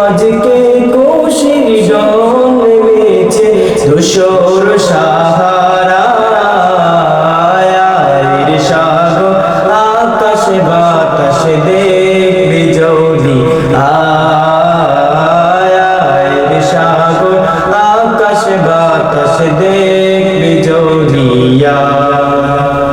আজকে কোশির ডল নেমেছে দুশোর সাহারা সাগর, আকাশ বাতাস দেখবি যদি আয়ের সাগর, আকাশ বাতাস দেখবি যদি